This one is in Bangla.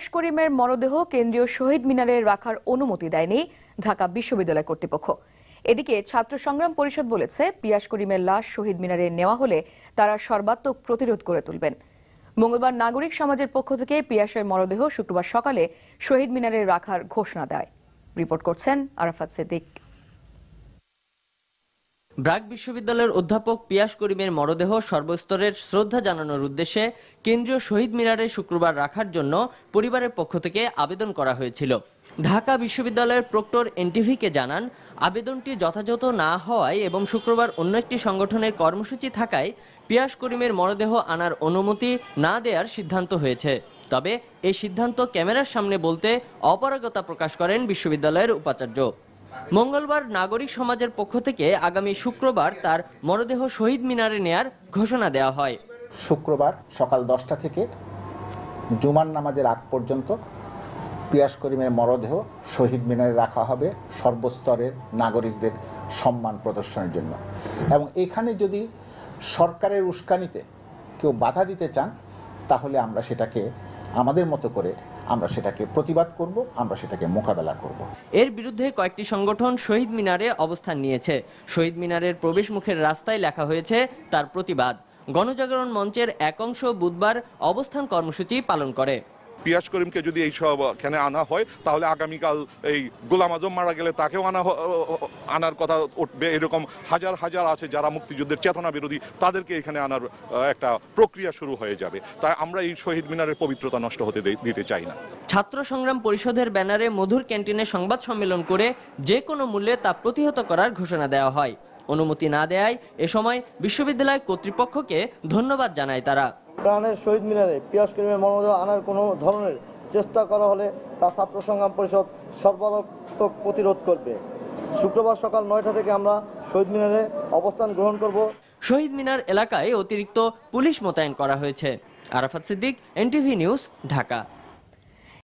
পিয়াস করিমের মরদেহ কেন্দ্রীয় শহীদ মিনারে রাখার অনুমতি দেয়নি ঢাকা বিশ্ববিদ্যালয় কর্তৃপক্ষ। এদিকে ছাত্র সংগ্রাম পরিষদ বলেছে, পিয়াস করিমের লাশ শহীদ মিনারে নেওয়া হলে তারা সর্বাত্মক প্রতিরোধ করে তুলবেন। মঙ্গলবার নাগরিক সমাজের পক্ষ থেকে পিয়াসের মরদেহ শুক্রবার সকালে শহীদ মিনারে রাখার ঘোষণা দেয়। রিপোর্ট করছেন আরাফাত সিদ্দিক। ব্রাক বিশ্ববিদ্যালয়ের অধ্যাপক পিয়াস করিমের মরদেহ সর্বস্তরের শ্রদ্ধা জানানোর উদ্দেশ্যে কেন্দ্রীয় শহীদ মিনারে শুক্রবার রাখার জন্য পরিবারের পক্ষ থেকে আবেদন করা হয়েছিল। ঢাকা বিশ্ববিদ্যালয়ের প্রক্টর এনটিভিকে জানান, আবেদনটি যথাযথ না হওয়ায় এবং শুক্রবার অন্য একটি সংগঠনের কর্মসূচি থাকায় পিয়াস করিমের মরদেহ আনার অনুমতি না দেওয়ার সিদ্ধান্ত হয়েছে। তবে এ সিদ্ধান্ত ক্যামেরার সামনে বলতে অপারগতা প্রকাশ করেন বিশ্ববিদ্যালয়ের উপাচার্য। মঙ্গলবার নাগরিক সমাজের পক্ষ থেকে আগামী শুক্রবার তার মরদেহ শহীদ মিনারে নেয়ার ঘোষণা দেওয়া হয়। শুক্রবার সকাল দশটা থেকে জুমার নামাজের আগ পর্যন্ত পিয়াস করিমের মরদেহ শহীদ মিনারে রাখা হবে সর্বস্তরের নাগরিকদের সম্মান প্রদর্শনের জন্য। এবং এখানে যদি সরকারের উস্কানিতে কেউ বাধা দিতে চান, তাহলে আমরা সেটাকে আমাদের মতো করে আমরা সেটাকে প্রতিবাদ করব, আমরা সেটাকে মোকাবেলা করব। এর বিরুদ্ধে কয়েকটি সংগঠন শহীদ মিনারে অবস্থান নিয়েছে। শহীদ মিনারের প্রবেশ মুখের রাস্তায় লেখা হয়েছে তার প্রতিবাদ। গণজাগরণ মঞ্চের এক অংশ বুধবার অবস্থান কর্মসূচি পালন করে। পিয়াস করিমকে যদি এই এখানে আনা হয়, তাহলে আগামীকাল এই গোলাম আজম মারা গেলে তাকেও আনা আনার কথা উঠবে। এরকম হাজার হাজার আছে যারা মুক্তিযুদ্ধের চেতনা বিরোধী, তাদেরকে এখানে আনার একটা প্রক্রিয়া শুরু হয়ে যাবে। তাই আমরা এই শহীদ মিনারের পবিত্রতা নষ্ট হতে দিতে চাই না। ছাত্র সংগ্রাম পরিষদের ব্যানারে মধুর ক্যান্টিনে সংবাদ সম্মেলন করে যে কোনো মূল্যে তা প্রতিহত করার ঘোষণা দেওয়া হয়। অনুমতি না দেয়ায় এ সময় বিশ্ববিদ্যালয় কর্তৃপক্ষকে ধন্যবাদ জানায় তারা। প্রাণের শহীদ মিনারে পিয়াস করিমের মনোযোগ আনার কোনো ধরনের চেষ্টা করা হলে তা ছাত্র সংগ্রাম পরিষদ সর্বাত্মক প্রতিরোধ করবে। শুক্রবার সকাল নয়টা থেকে আমরা শহীদ মিনারে অবস্থান গ্রহণ করব। শহীদ মিনার এলাকায় অতিরিক্ত পুলিশ মোতায়েন করা হয়েছে। Arafat Siddique, NTV news, Dhaka.